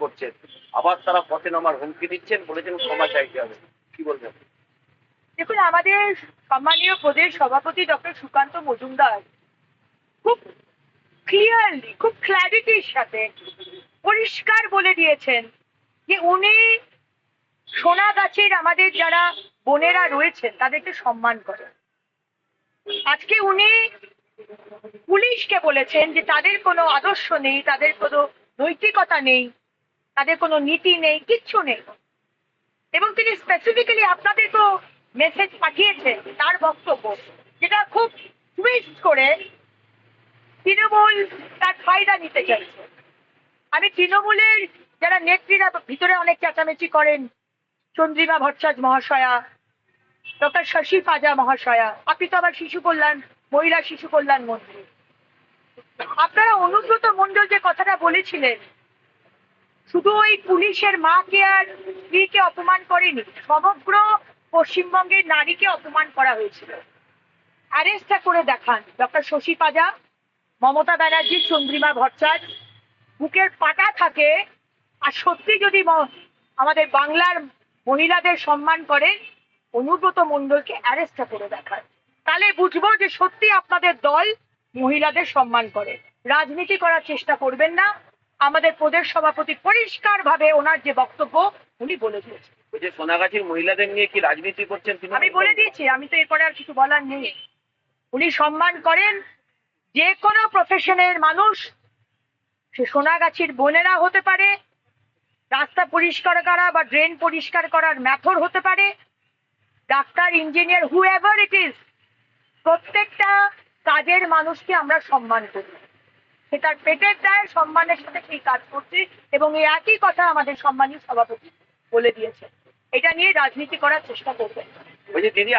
করছেন। আবার তারা পথে নামার হুমকি দিচ্ছেন, বলেছেন ক্ষমা চাইতে হবে। কি বলবেন? দেখুন, আমাদের সম্মানীয় প্রদেশ সভাপতি ডক্টর সুকান্ত মজুমদার খুব ক্লিয়ারলি খুব ক্ল্যারিটির সাথে পরিষ্কার বলে দিয়েছেন যে উনি সোনাগাছির আমাদের যারা বোনেরা রয়েছেন, তাদেরকে সম্মান করেন। আজকে উনি পুলিশকে বলেছেন যে তাদের কোনো আদর্শ নেই, তাদের কোনো নৈতিকতা নেই। তাদের কোনো নীতি নেই, কিচ্ছু নেই। এবং তিনি স্পেসিফিক্যালি আপনাদের তো মেসেজ পাঠিয়েছেন, তার বক্তব্য, যেটা খুব টুইস্ট করে তৃণমূল তার ফায়দা নিতে চাইছে। আমি তৃণমূলের যারা নেত্রীরা, ভিতরে অনেক চেঁচামেচি করেন, চন্দ্রিমা ভট্টাচার্য মহাশয়া, ডক্টর শশী পাজা মহাশয়া আপনি তো আবার শিশু কল্যাণ, মহিলা শিশু কল্যাণ মন্ত্রী। আপনারা অনুব্রত মণ্ডল যে কথাটা বলেছিলেন শুধু ওই পুলিশের মাকে আর স্ত্রীকে অপমান করেনি, সমগ্র পশ্চিমবঙ্গের নারীকে অপমান করা হয়েছিল। অ্যারেস্টটা করে দেখান, ডক্টর শশী পাজা, মমতা ব্যানার্জি, চন্দ্রিমা ভট্টাচার্য। বুকের পাটা থাকে, আর সত্যি যদি আমাদের বাংলার মহিলাদের সম্মান করেন অনুব্রত মণ্ডলকে অ্যারেস্টটা করে দেখান। তাহলে বুঝব যে সত্যি আপনাদের দল মহিলাদের সম্মান করে। রাজনীতি করার চেষ্টা করবেন না। আমাদের প্রদেশ সভাপতি পরিষ্কার ভাবে ওনার যে বক্তব্য উনি বলে দিয়েছেন। ওই যে সোনাগাছির মহিলাদের নিয়ে কি রাজনীতি করছেন আমি বলে দিয়েছি আমি তো এরপরে আর কিছু বলার নেই। উনি সম্মান করেন যে কোনো প্রফেশনের মানুষ সে সোনাগাছির বোনেরা হতে পারে রাস্তা পরিষ্কার করা বা ড্রেন পরিষ্কার করার ম্যাথর হতে পারে doctor engineer whoever it is প্রত্যেকটা কাজের মানুষকে আমরা সম্মান করি। সে তার পেটের দায়ের সম্মানের সাথে সেই কাজ করছে এবং এই একই কথা আমাদের সম্মানীয় সভাপতি বলে দিয়েছে এটা নিয়ে রাজনীতি করার চেষ্টা করবেন। দিদি